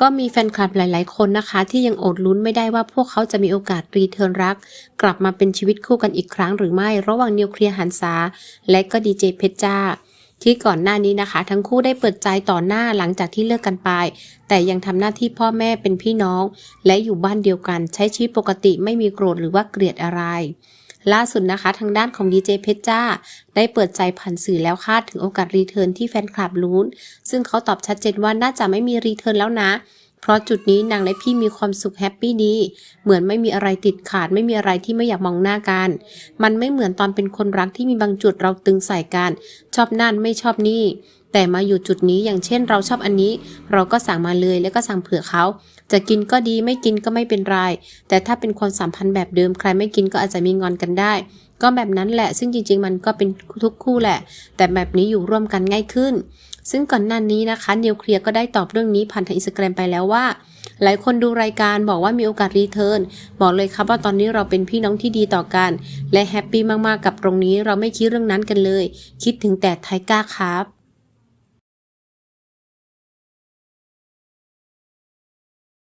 ก็มีแฟนคลับหลาย ๆ คนนะคะ ที่ยังอดลุ้นไม่ได้ว่าพวกเขาจะมีโอกาสรีเทิร์นรัก กลับมาเป็นชีวิตคู่กันอีกครั้งหรือไม่ระหว่างนิวเคลียร์หันษาและก็ดีเจเพชรจ้าที่ก่อนหน้านี้นะคะ ทั้งคู่ได้เปิดใจต่อหน้าหลังจากที่เลิกกันไป แต่ยังทำหน้าที่พ่อแม่เป็นพี่น้อง และอยู่บ้านเดียวกันใช้ชีวิตปกติไม่มีโกรธหรือว่าเกลียดอะไร ล่าสุดนะคะ ทางด้านของดีเจเพชรจ้า ได้เปิดใจผ่านสื่อแล้วคาดถึงโอกาสรีเทิร์นที่แฟนคลับลุ้น ซึ่งเขาตอบชัดเจนว่าน่าจะไม่มีรีเทิร์นแล้วนะ เพราะจุดนี้นางและพี่มีความสุขแฮปปี้ดี เหมือนไม่มีอะไรติดขาดไม่มีอะไรที่ไม่อยากมองหน้ากัน มันไม่เหมือนตอนเป็นคนรักที่มีบางจุดเราตึงใส่กัน ชอบนั่นไม่ชอบนี่ แต่มาอยู่จุดนี้อย่างเช่นเราชอบอันนี้ เราก็สั่งมาเลยแล้วก็สั่งเผื่อเขา จะกินก็ดีไม่กินก็ไม่เป็นไร แต่ถ้าเป็นความสัมพันธ์แบบเดิมใครไม่กินก็อาจจะมีงอนกันได้ ก็แบบนั้นแหละ ซึ่งจริง ๆ มันก็เป็นทุกคู่แหละ แต่แบบนี้อยู่ร่วมกันง่ายขึ้น ซึ่งก่อนหน้านี้นะคะนิวเคลียร์ก็ได้ตอบเรื่องนี้ผ่านทางอินสตาแกรมไปแล้วว่าหลายคนดูรายการบอกว่ามีโอกาสรีเทิร์นบอกเลยครับว่าตอนนี้เราเป็นพี่น้องที่ดีต่อกัน และแฮปปี้มากๆกับตรงนี้เราไม่คิดเรื่องนั้นกันเลย คิดถึงแต่ไทก้าครับ